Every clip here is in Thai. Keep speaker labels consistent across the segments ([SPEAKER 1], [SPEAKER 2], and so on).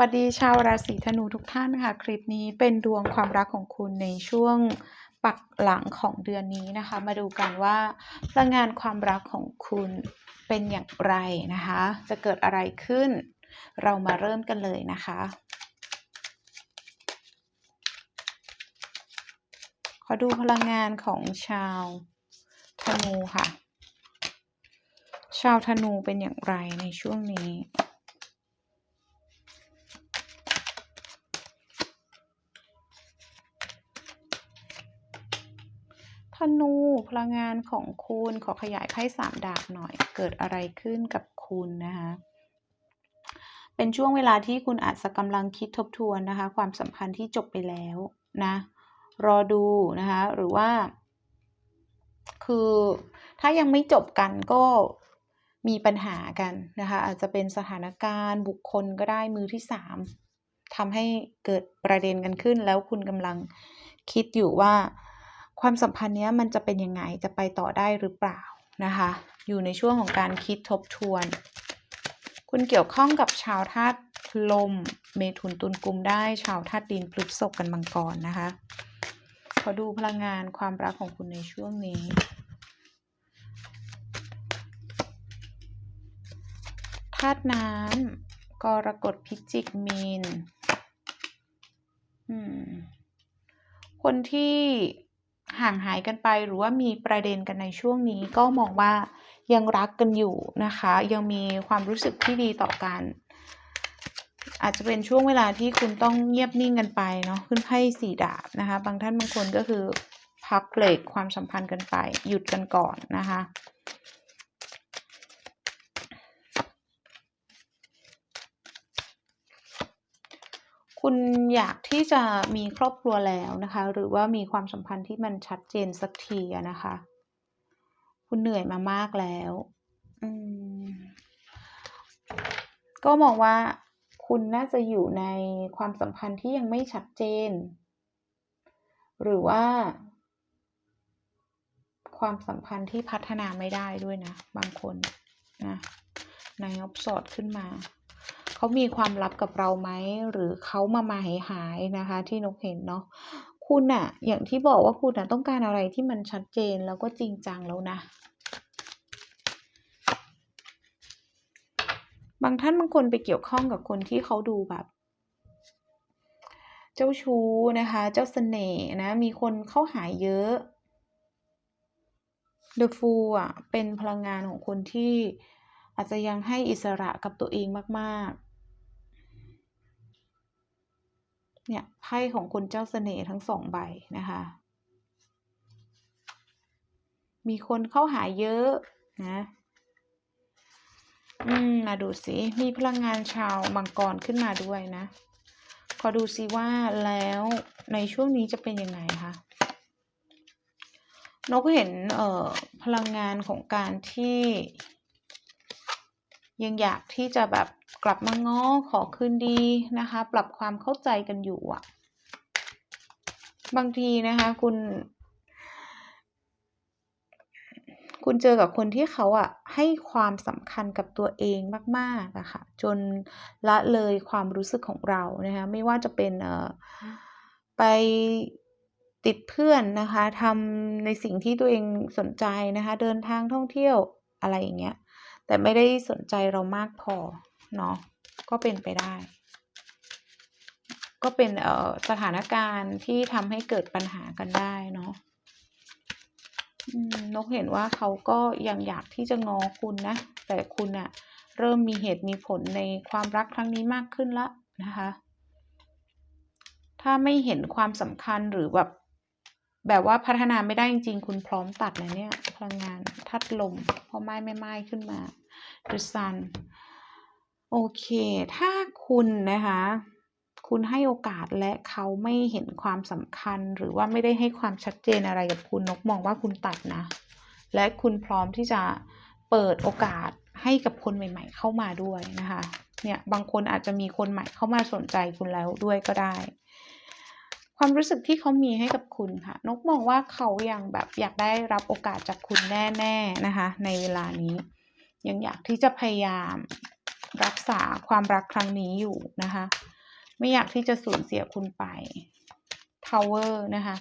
[SPEAKER 1] วัสดีชาวราศีธนูทุกท่านค่ะ คลิปนี้เป็นดวงความรักของคุณในช่วงปักหลังของเดือนนี้นะคะ มาดูกันว่าพลังงานความรักของคุณเป็นอย่างไรนะคะ จะเกิดอะไรขึ้น เรามาเริ่มกันเลยนะคะ ขอดูพลังงานของชาวธนูค่ะ ชาวธนูเป็นอย่างไรในช่วงนี้ พลังงานของคุณขอขยายไพ่สามดาบหน่อย เกิดอะไรขึ้นกับคุณนะคะเป็นช่วงเวลาที่คุณอาจจะกำลังคิดทบทวนนะคะ ความสัมพันธ์ที่จบไปแล้วนะ รอดูนะคะ หรือว่า คือถ้ายังไม่จบกันก็มีปัญหากันนะคะ อาจจะเป็นสถานการณ์บุคคลก็ได้มือที่สามทำให้เกิดประเด็นกันขึ้น แล้วคุณกำลังคิดอยู่ว่า ความสัมพันธ์เนี้ยมันจะเป็นยังไงจะไปต่อได้หรือเปล่านะคะ อยู่ในช่วงของการคิดทบทวน คุณเกี่ยวข้องกับชาวธาตุลม เมถุนตุลกุมได้ชาวธาตุดินพฤษภกันมังกรนะคะ ขอดูพลังงานความรักของคุณในช่วงนี้ธาตุน้ำกรกฎพิจิกมีนอืมคนที่ ห่างหายกันไปหรือว่ามีประเด็นกันในช่วงนี้ ก็มองว่ายังรักกันอยู่นะคะ ยังมีความรู้สึกที่ดีต่อกัน อาจจะเป็นช่วงเวลาที่คุณต้องเงียบนิ่งกันไปเนาะขึ้นไพ่สีดาบนะคะ บางท่านบางคนก็คือพักเบรกความสัมพันธ์กันไป หยุดกันก่อนนะคะ คุณอยากที่จะมีครอบครัวแล้วนะคะ หรือว่ามีความสัมพันธ์ที่มันชัดเจนสักทีนะคะ คุณเหนื่อยมามากแล้วก็มองว่าคุณน่าจะอยู่ในความสัมพันธ์ที่ยังไม่ชัดเจน หรือว่า ความสัมพันธ์ที่พัฒนาไม่ได้ด้วยนะ บางคนนะในออฟสอดขึ้นมา เขามีความลับกับเราไหมหรือเขามามาหายหายนะคะ ที่นกเห็นเนาะคุณอะอย่างที่บอกว่าคุณอะต้องการอะไรที่มันชัดเจนแล้วก็จริงจังแล้วนะ บางท่านบางคนไปเกี่ยวข้องกับคนที่เขาดูแบบ เจ้าชู้นะคะ เจ้าเสน่ห์นะ มีคนเข้าหายเยอะ The Fool อะเป็นพลังงานของคนที่อาจจะยังให้อิสระกับตัวเองมากๆ เนี่ยไพ่ของคนเจ้าเสน่ห์ทั้งสองใบนะคะ มีคนเข้าหาเยอะนะอืมมาดูสิ มีพลังงานชาวมังกรขึ้นมาด้วยนะ ขอดูซิว่าแล้วในช่วงนี้จะเป็นยังไงคะนกเห็นเอ่อพลังงานของการที่ ยังอยากที่จะแบบกลับมาง้อขอคืนดีนะคะ ปรับความเข้าใจกันอยู่อะบางทีนะคะคุณ คุณเจอกับคนที่เขาอะให้ความสำคัญกับตัวเองมากๆอะค่ะ จนละเลยความรู้สึกของเรานะคะไม่ว่าจะเป็นเอ่อไปติดเพื่อนนะคะทำในสิ่งที่ตัวเองสนใจนะคะ เดินทางท่องเที่ยวอะไรอย่างเงี้ย แต่ไม่ได้สนใจเรามากพอเนาะก็เป็นไปได้ ก็เป็นเอ่อสถานการณ์ที่ทำให้เกิดปัญหากันได้เนาะนกเห็นว่าเขาก็ยังอยากที่จะงอคุณนะ แต่คุณอะเริ่มมีเหตุมีผลในความรักครั้งนี้มากขึ้นละนะคะ ถ้าไม่เห็นความสำคัญหรือแบบ แบบว่าพัฒนาไม่ได้จริงๆ คุณพร้อมตัดนะเนี่ย พลังงานทัดลมเพราะไม้ไม่ไม้ขึ้นมา The Sun โอเค ถ้าคุณนะคะ คุณให้โอกาสและเขาไม่เห็นความสำคัญ หรือว่าไม่ได้ให้ความชัดเจนอะไรกับคุณนกมองว่าคุณตัดนะ และคุณพร้อมที่จะเปิดโอกาสให้กับคนใหม่ ๆ เข้ามาด้วยนะคะ เนี่ยบางคนอาจจะมีคนใหม่เข้ามาสนใจคุณแล้วด้วยก็ได้ ความรู้สึกที่เขามีให้กับคุณค่ะ นกมองว่าเขายังแบบอยากได้รับโอกาสจากคุณแน่ๆนะคะ ในเวลานี้ ยังอยากที่จะพยายามรักษาความรักครั้งนี้อยู่นะคะ ไม่อยากที่จะสูญเสียคุณไป Tower นะคะ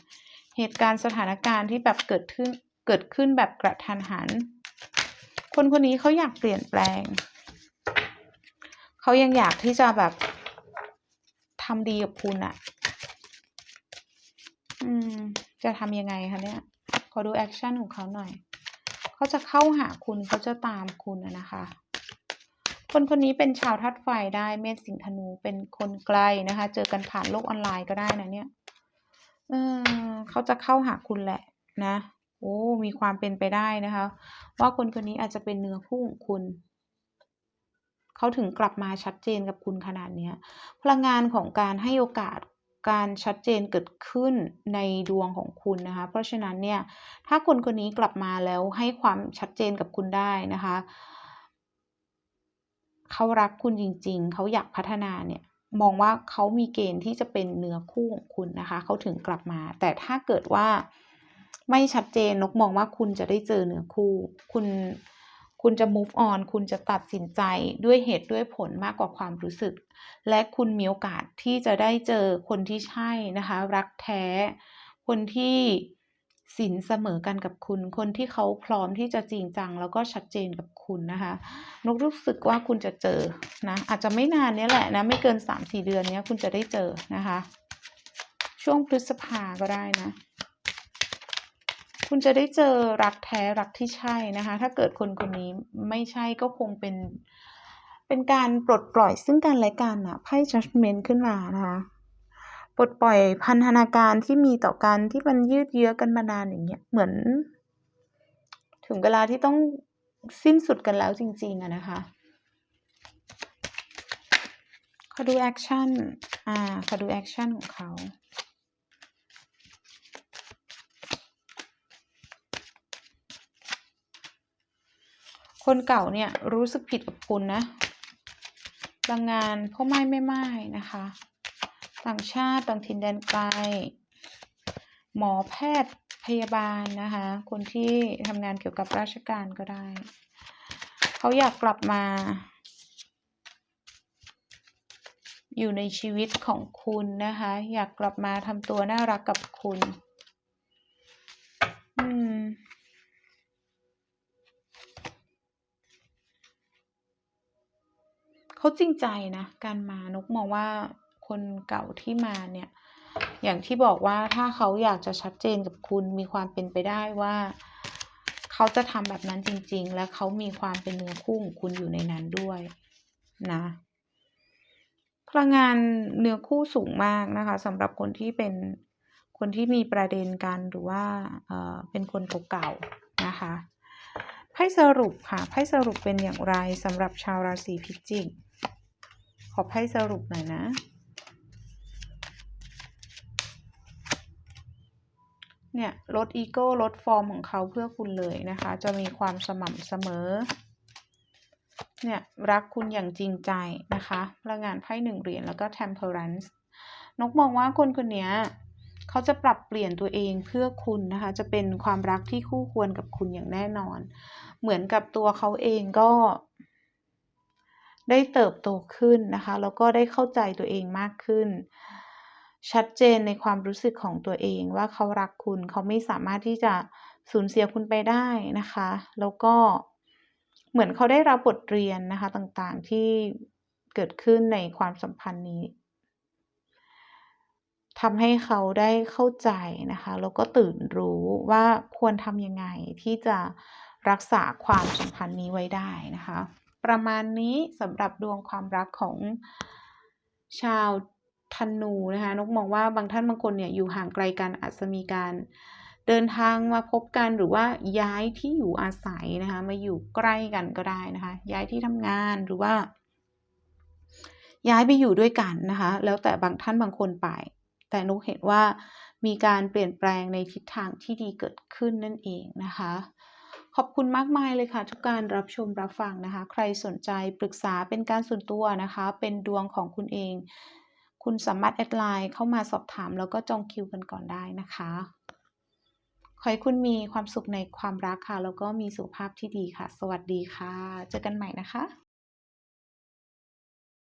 [SPEAKER 1] เหตุการณ์สถานการณ์ที่แบบเกิดขึ้นเกิดขึ้นแบบกระทันหัน คนคนนี้เขาอยากเปลี่ยนแปลง เขายังอยากที่จะแบบทำดีกับคุณอะ จะทำยังไงคะเนี่ย ขอดูแอคชั่นของเขาหน่อย เขาจะเข้าหาคุณเขาจะตามคุณนะคะ คนคนนี้เป็นชาวธาตุไฟได้เมษสิงห์ธนูเป็นคนไกลนะคะ เจอกันผ่านโลกออนไลน์ก็ได้นะเนี่ย เออเขาจะเข้าหาคุณแหละนะ โอ้ มีความเป็นไปได้นะคะ ว่าคนคนนี้อาจจะเป็นเนื้อคู่ของคุณเขาถึงกลับมาชัดเจนกับคุณขนาดเนี้ยพลังงานของการให้โอกาส การชัดเจนเกิดขึ้นในดวงของคุณนะคะ เพราะฉะนั้นเนี่ย ถ้าคนคนนี้กลับมาแล้วให้ความชัดเจนกับคุณได้นะคะ เขารักคุณจริง ๆ เขาอยากพัฒนาเนี่ย มองว่าเขามีเกณฑ์ที่จะเป็นเนื้อคู่ของคุณนะคะ เขาถึงกลับมา แต่ถ้าเกิดว่าไม่ชัดเจนนกมองว่าคุณจะได้เจอเนื้อคู่ คุณ คุณจะ move on คุณจะตัดสินใจด้วยเหตุด้วยผลมากกว่าความรู้สึก และคุณมีโอกาสที่จะได้เจอคนที่ใช่นะคะ รักแท้ คนที่สินเสมอกันกับคุณ คนที่เขาพร้อมที่จะจริงจัง แล้วก็ชัดเจนกับคุณนะคะ นกรู้สึกว่าคุณจะเจอนะ อาจจะไม่นานนี้แหละนะ ไม่เกิน 3-4 เดือนนี้คุณจะได้เจอนะคะ ช่วงพฤษภาก็ได้นะ คุณจะได้เจอรักแท้รักที่ใช่นะคะ ถ้าเกิดคนคนนี้ไม่ใช่ก็คงเป็น เป็นการปลดปล่อยซึ่งกันและกันน่ะไพ่ Judgment ขึ้นมานะคะปลดปล่อยพันธนาการที่มีต่อกันที่มันยืดเยื้อกันมานานอย่างเงี้ยเหมือน ถึงเวลาที่ต้องสิ้นสุดกันแล้วจริง ๆอะนะคะขอดูแอคชั่น อ่า ขอดูแอคชั่นของเขา คนเก่าเนี่ยรู้สึกผิดกับคุณนะพลังงานพ่อไม้แม่ไม้นะคะ ต่างชาติต่างถิ่นแดนไกล หมอแพทย์พยาบาลนะคะ คนที่ทำงานเกี่ยวกับราชการก็ได้ เขาอยากกลับมา อยู่ในชีวิตของคุณนะคะ อยากกลับมาทำตัวน่ารักกับคุณ อืม เขาจริงใจนะ การมานกมองว่าคนเก่าที่มาเนี่ย อย่างที่บอกว่าถ้าเขาอยากจะชัดเจนกับคุณมีความเป็นไปได้ว่า เขาจะทำแบบนั้นจริง ๆ และเขามีความเป็นเนื้อคู่ของคุณอยู่ในนั้นด้วยนะพลังงานเนื้อคู่สูงมากนะคะสำหรับคนที่เป็นคนที่มีประเด็นกันหรือว่าเอ่อเป็นคนเก่าๆนะคะไพ่สรุปค่ะไพ่สรุปเป็นอย่างไรสำหรับชาวราศีพิจิก ขอไพ่สรุปหน่อยนะ เนี่ยลดอีโก้ลดฟอร์มของเขาเพื่อคุณเลยนะคะ จะมีความสม่ำเสมอ เนี่ย รักคุณอย่างจริงใจนะคะพลังงานไพ่หนึ่งเหรียญแล้วก็ temperance นกมองว่าคนคนนี้เขาจะปรับเปลี่ยนตัวเองเพื่อคุณนะคะ จะเป็นความรักที่คู่ควรกับคุณอย่างแน่นอน เหมือนกับตัวเขาเองก็ ได้เติบโตขึ้นนะคะแล้วก็ได้เข้าใจตัวเองมากขึ้น ชัดเจนในความรู้สึกของตัวเองว่าเขารักคุณเขาไม่สามารถที่จะสูญเสียคุณไปได้นะคะ แล้วก็เหมือนเขาได้รับบทเรียนนะคะต่างๆที่เกิดขึ้นในความสัมพันธ์นี้ทำให้เขาได้เข้าใจนะคะ แล้วก็ตื่นรู้ว่าควรทำยังไงที่จะรักษาความสัมพันธ์นี้ไว้ได้นะคะ ประมาณนี้สำหรับดวงความรักของชาวธนูนะคะนกมองว่าบางท่านบางคนเนี่ยอยู่ห่างไกลกันอาจจะมีการเดินทางมาพบกันหรือว่าย้ายที่อยู่อาศัยนะคะมาอยู่ใกล้กันก็ได้นะคะย้ายที่ทำงานหรือว่า ย้ายไปอยู่ด้วยกันนะคะแล้วแต่บางท่านบางคนไป แต่นกเห็นว่ามีการเปลี่ยนแปลงในทิศทางที่ดีเกิดขึ้นนั่นเองนะคะ ขอบคุณมากมายเลยค่ะ ทุกการรับชมรับฟังนะคะ ใครสนใจปรึกษาเป็นการส่วนตัวนะคะ เป็นดวงของคุณเอง คุณสามารถแอดไลน์เข้ามาสอบถาม แล้วก็จองคิวกันก่อนได้นะคะขอให้คุณมีความสุขในความรักค่ะ แล้วก็มีสุขภาพที่ดีค่ะ สวัสดีค่ะ เจอกันใหม่นะคะ